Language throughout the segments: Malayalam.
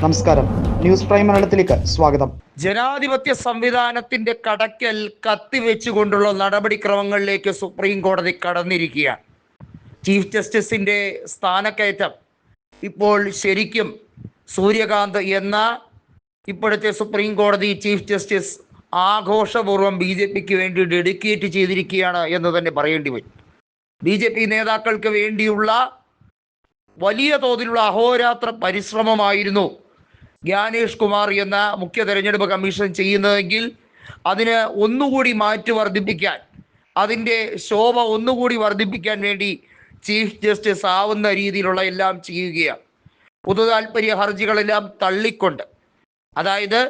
നമസ്കാരം. ന്യൂസ് പ്രൈം മലയാളത്തിലേക്ക് സ്വാഗതം. ജനാധിപത്യ സംവിധാനത്തിന്റെ കടക്കൽ കത്തിവെച്ചുകൊണ്ടുള്ള നടപടിക്രമങ്ങളിലേക്ക് സുപ്രീം കോടതി കടന്നിരിക്കുകയാണ്. ചീഫ് ജസ്റ്റിസിന്റെ സ്ഥാനക്കയറ്റം ഇപ്പോൾ ശരിക്കും സൂര്യകാന്ത് എന്ന ഇപ്പോഴത്തെ സുപ്രീം കോടതി ചീഫ് ജസ്റ്റിസ് ആഘോഷപൂർവം ബി ജെ പിക്ക് വേണ്ടി ഡെഡിക്കേറ്റ് ചെയ്തിരിക്കുകയാണ് എന്ന് തന്നെ പറയേണ്ടി വരും. ബി ജെ പി നേതാക്കൾക്ക് വേണ്ടിയുള്ള വലിയ തോതിലുള്ള അഹോരാത്ര പരിശ്രമമായിരുന്നു ജ്ഞാനേഷ് കുമാർ എന്ന മുഖ്യ തെരഞ്ഞെടുപ്പ് കമ്മീഷൻ ചെയ്യുന്നതെങ്കിൽ അതിന് ഒന്നുകൂടി മാറ്റി വർദ്ധിപ്പിക്കാൻ അതിന്റെ ശോഭ ഒന്നുകൂടി വർദ്ധിപ്പിക്കാൻ വേണ്ടി ചീഫ് ജസ്റ്റിസ് ആവുന്ന രീതിയിലുള്ള എല്ലാം ചെയ്യുകയാണ്. പൊതുതാൽപര്യ ഹർജികളെല്ലാം തള്ളിക്കൊണ്ട്. അതായത്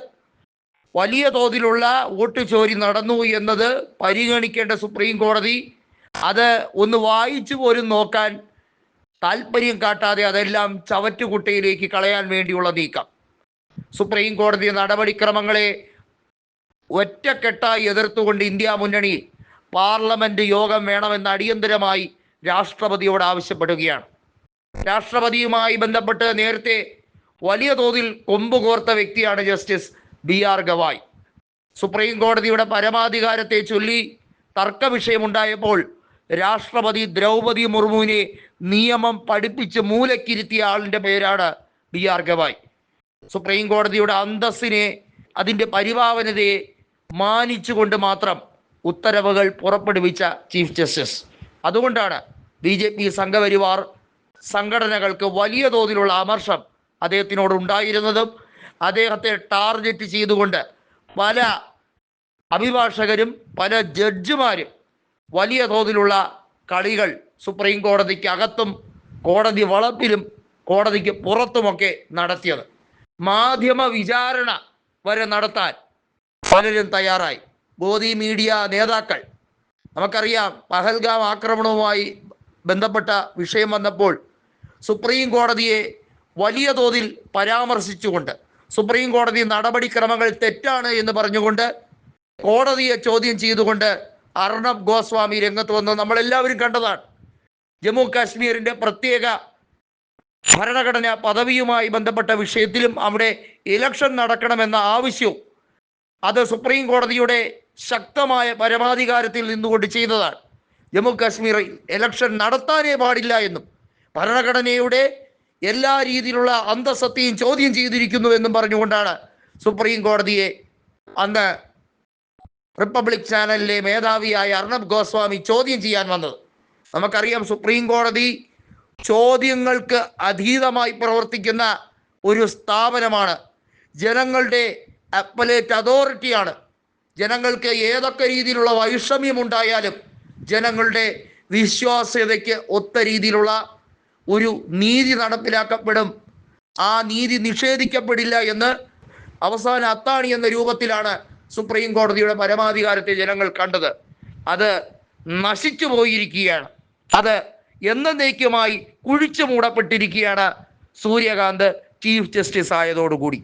വലിയ തോതിലുള്ള വോട്ട് ചോരി നടന്നു എന്നത് പരിഗണിക്കേണ്ട സുപ്രീം കോടതി അത് ഒന്ന് വായിച്ചു പോലും നോക്കാൻ താല്പര്യം കാട്ടാതെ അതെല്ലാം ചവറ്റുകുട്ടയിലേക്ക് കളയാൻ വേണ്ടിയുള്ള നീക്കം. സുപ്രീം കോടതി നടപടിക്രമങ്ങളെ ഒറ്റക്കെട്ടായി എതിർത്തുകൊണ്ട് ഇന്ത്യ മുന്നണി പാർലമെന്റ് യോഗം വേണമെന്ന് അടിയന്തരമായി രാഷ്ട്രപതിയോട് ആവശ്യപ്പെടുകയാണ്. രാഷ്ട്രപതിയുമായി ബന്ധപ്പെട്ട് നേരത്തെ വലിയ തോതിൽ കൊമ്പുകോർത്ത വ്യക്തിയാണ് justice B R Gavai. Supreme കോടതിയുടെ പരമാധികാരത്തെ ചൊല്ലി തർക്ക വിഷയമുണ്ടായപ്പോൾ രാഷ്ട്രപതി ദ്രൗപതി മുർമുവിനെ നിയമം പഠിപ്പിച്ച് മൂലക്കിരുത്തിയ ആളിന്റെ പേരാണ് ബി ആർ ഗവായ്. സുപ്രീം കോടതിയുടെ അന്തസ്സിനെ അതിന്റെ പരിഭാവനതയെ മാനിച്ചുകൊണ്ട് മാത്രം ഉത്തരവുകൾ പുറപ്പെടുവിച്ച ചീഫ് ജസ്റ്റിസ്. അതുകൊണ്ടാണ് ബി ജെ പി സംഘപരിവാർ സംഘടനകൾക്ക് വലിയ തോതിലുള്ള അമർഷം അദ്ദേഹത്തിനോട് ഉണ്ടായിരുന്നതും അദ്ദേഹത്തെ ടാർഗറ്റ് ചെയ്തുകൊണ്ട് പല അഭിഭാഷകരും പല ജഡ്ജിമാരും വലിയ തോതിലുള്ള കളികൾ സുപ്രീം കോടതിക്ക് അകത്തും കോടതി വളപ്പിലും കോടതിക്ക് പുറത്തുമൊക്കെ നടത്തിയത്. മാധ്യമ വിചാരണ വരെ നടത്താൻ പലരും തയ്യാറായി. ബോധി മീഡിയ നേതാക്കൾ. നമുക്കറിയാം പഹൽഗാം ആക്രമണവുമായി ബന്ധപ്പെട്ട വിഷയം വന്നപ്പോൾ സുപ്രീം കോടതിയെ വലിയ തോതിൽ പരാമർശിച്ചുകൊണ്ട് സുപ്രീം കോടതി നടപടിക്രമങ്ങൾ തെറ്റാണ് എന്ന് പറഞ്ഞുകൊണ്ട് കോടതിയെ ചോദ്യം ചെയ്തുകൊണ്ട് അർണബ് ഗോസ്വാമി രംഗത്ത് വന്ന് നമ്മളെല്ലാവരും കണ്ടതാണ്. ജമ്മു കാശ്മീരിന്റെ പ്രത്യേക ഭരണഘടന പദവിയുമായി ബന്ധപ്പെട്ട വിഷയത്തിലും അവിടെ ഇലക്ഷൻ നടക്കണമെന്ന ആവശ്യവും അത് സുപ്രീം കോടതിയുടെ ശക്തമായ പരമാധികാരത്തിൽ നിന്നുകൊണ്ട് ചെയ്തതാണ് ജമ്മു കാശ്മീരിൽ ഇലക്ഷൻ നടത്താനേ പാടില്ല എന്നും ഭരണഘടനയുടെ എല്ലാ രീതിയിലുള്ള അന്തസത്തെയും ചോദ്യം ചെയ്തിരിക്കുന്നു എന്നും പറഞ്ഞുകൊണ്ടാണ് സുപ്രീം കോടതിയെ അന്ന് റിപ്പബ്ലിക് ചാനലിലെ മേധാവിയായ അർണബ് ഗോസ്വാമി ചോദ്യം ചെയ്യാൻ വന്നത്. നമുക്കറിയാം സുപ്രീം കോടതി ചോദ്യങ്ങൾക്ക് അതീതമായി പ്രവർത്തിക്കുന്ന ഒരു സ്ഥാപനമാണ്. ജനങ്ങളുടെ അപ്പലേറ്റ് അതോറിറ്റിയാണ്. ജനങ്ങൾക്ക് ഏതൊക്കെ രീതിയിലുള്ള വൈഷമ്യമുണ്ടായാലും ജനങ്ങളുടെ വിശ്വാസ്യതയ്ക്ക് ഒത്ത രീതിയിലുള്ള ഒരു നീതി നടപ്പിലാക്കപ്പെടും. ആ നീതി നിഷേധിക്കപ്പെടില്ല എന്ന് അവസാന അത്താണി എന്ന രൂപത്തിലാണ് സുപ്രീം കോടതിയുടെ പരമാധികാരത്തെ ജനങ്ങൾ കണ്ടത്. അത് നശിച്ചു പോയിരിക്കുകയാണ്. അത് എന്നേക്കുമായി കുഴിച്ചു മൂടപ്പെട്ടിരിക്കുകയാണ് സൂര്യകാന്ത് ചീഫ് ജസ്റ്റിസ് ആയതോടുകൂടി.